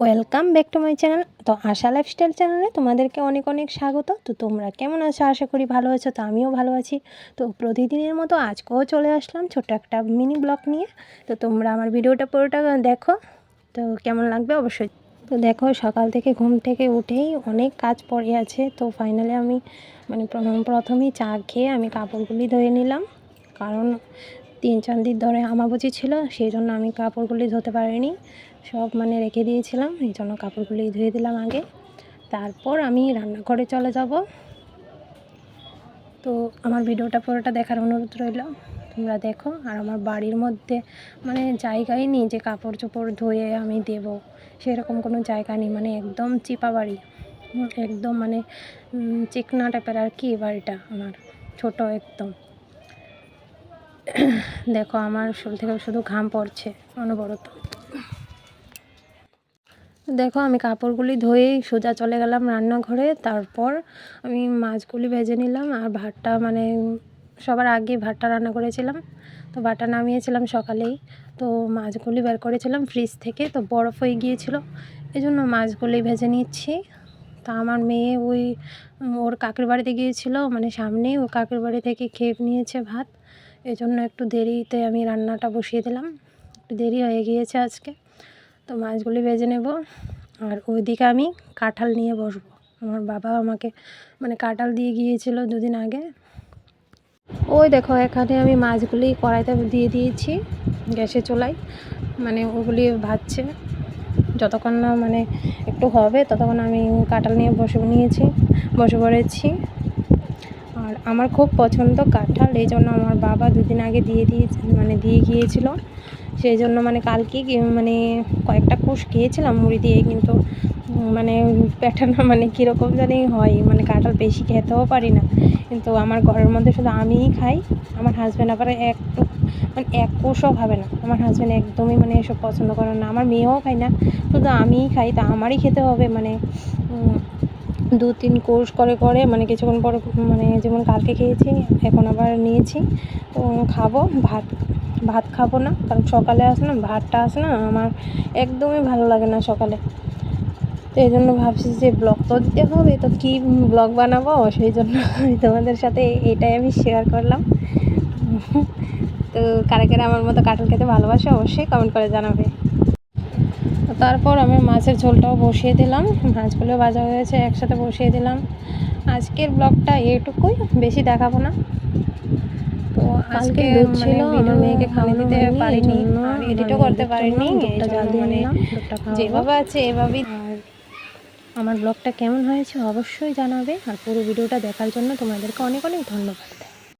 Welcome back to my channel তো আশা lifestyle চ্যানেলে তোমাদেরকে অনেক অনেক স্বাগত। তো তোমরা কেমন আছো? আশা করি ভালো আছো, তো আমিও ভালো আছি। তো প্রতিদিনের মতো আজকেও চলে আসলাম ছোট্ট একটা মিনি ব্লগ নিয়ে। তো তোমরা আমার ভিডিওটা পুরোটা দেখো। তো কেমন লাগবে? অবশ্যই। তো দেখো, সকাল থেকে ঘুম থেকে উঠেই অনেক কাজ পড়ে আছে। তো ফাইনালি আমি মানে প্রথম- প্রথমেই চা খেয়ে আমি কাপড়গুলি ধুয়ে নিলাম। কারণ তিন চার দিন ধরে আমাবুচি ছিল সেই জন্য আমি কাপড়গুলি ধুতে পারিনি। সব মানে রেখে দিয়েছিলাম, এই জন্য কাপড়গুলি ধুয়ে দিলাম আগে। তারপর আমি রান্নাঘরে চলে যাব। তো আমার ভিডিওটা পুরোটা দেখার অনুরোধ রইল, তোমরা দেখো। আর আমার বাড়ির মধ্যে মানে জায়গাই নেই যে কাপড় চোপড় ধুয়ে আমি দেব, সেরকম কোনো জায়গা নেই মানে একদম চিপা বাড়ি। একদম মানে চিকনা টাইপের আর কি বাড়িটা আমার, ছোট একদম। দেখো, আমার শরীর থেকে শুধু ঘাম পড়ছে, অনবরত। দেখো, আমি কাপড়গুলি ধুয়েই সোজা চলে গেলাম রান্নাঘরে। তারপর আমি মাছগুলি ভেজে নিলাম আর ভাতটা মানে সবার আগে ভাতটা রান্না করেছিলাম। তো ভাতটা নামিয়েছিলাম সকালেই। তো মাছগুলি বের করেছিলাম ফ্রিজ থেকে, তো বরফ হয়ে গিয়েছিল। এই জন্য মাছগুলি ভেজে নিচ্ছি। তা আমার মেয়ে ওই, ওর কাকের বাড়িতে গিয়েছিল মানে সামনেই ও কাকের বাড়ি থেকে খেয়ে নিয়েছে ভাত। জন্য একটু দেরিতে আমি রান্নাটা বসিয়ে দিলাম। একটু দেরি হয়ে গিয়েছে আজকে, তো মাছগুলি ভেজে নেব। আর ওইদিকে আমি কাঁঠাল নিয়ে বসবো। আমার বাবা আমাকে মানে কাঁঠাল দিয়ে গিয়েছিল দুদিন আগে। ওই দেখো, এখানে আমি মাছগুলি কড়াইতে দিয়ে দিয়েছি গ্যাসে চুলায়। মানে ওগুলি ভাজছে। যতক্ষণ না মানে একটু হবে, ততক্ষণ আমি কাঁঠাল নিয়ে বসে, নিয়েছি, বসে পড়েছি। আমার খুব পছন্দ কাঁঠাল, এই জন্য আমার বাবা দুদিন আগে দিয়ে দিয়েছে মানে দিয়ে গিয়েছিল। সেই জন্য মানে কালকে মানে কয়েকটা কোষ খেয়েছিলাম, মুড়ি দিয়ে, কিন্তু মানে প্যাটার্ন মানে কীরকম জানি হয় মানে কাঁঠাল বেশি খেতেও পারি না। কিন্তু আমার ঘরের মধ্যে শুধু আমিই খাই, আমার হাজব্যান্ড আবার একটু মানে এক কোষও খাবে না। আমার হাজব্যান্ড একদমই মানে এসব পছন্দ করে না, আমার মেয়েও খায় না, শুধু আমিই খাই, তা আমারই খেতে হবে মানে দু তিন কোর্স করে করে মানে কিছুক্ষণ পরে মানে যেমন কালকে খেয়েছি, এখন আবার নিয়েছি। তো খাব, ভাত ভাত খাব না, কারণ সকালে আস না, ভাতটা আস না, আমার একদমই ভালো লাগে না সকালে। তো এই জন্য ভাবছি যে ব্লগ তো দিতে হবে, তো কী ব্লগ বানাবো? সেই জন্য তোমাদের সাথে এটাই আমি শেয়ার করলাম। তো কারা কারা আমার মতো কাঁঠাল খেতে ভালোবাসে, অবশ্যই কমেন্ট করে জানাবে। তারপর আমি মাছের ঝোলটাও বসিয়ে দিলাম। মাছগুলো ভাজা হয়েছে একসাথে বসিয়ে দিলাম। আজকের ব্লগটা এটুকুই বেশি দেখাবো না। তো আজকে ছিল ছিল, আমার মেয়েকে খাওয়ানো দিতে পারিনি, এডিটও করতে পারিনি, মানে। যেভাবে আছে এভাবেই আমার ব্লগটা কেমন হয়েছে অবশ্যই জানাবে। আর পুরো ভিডিওটা দেখার জন্য তোমাদেরকে অনেক অনেক ধন্যবাদ।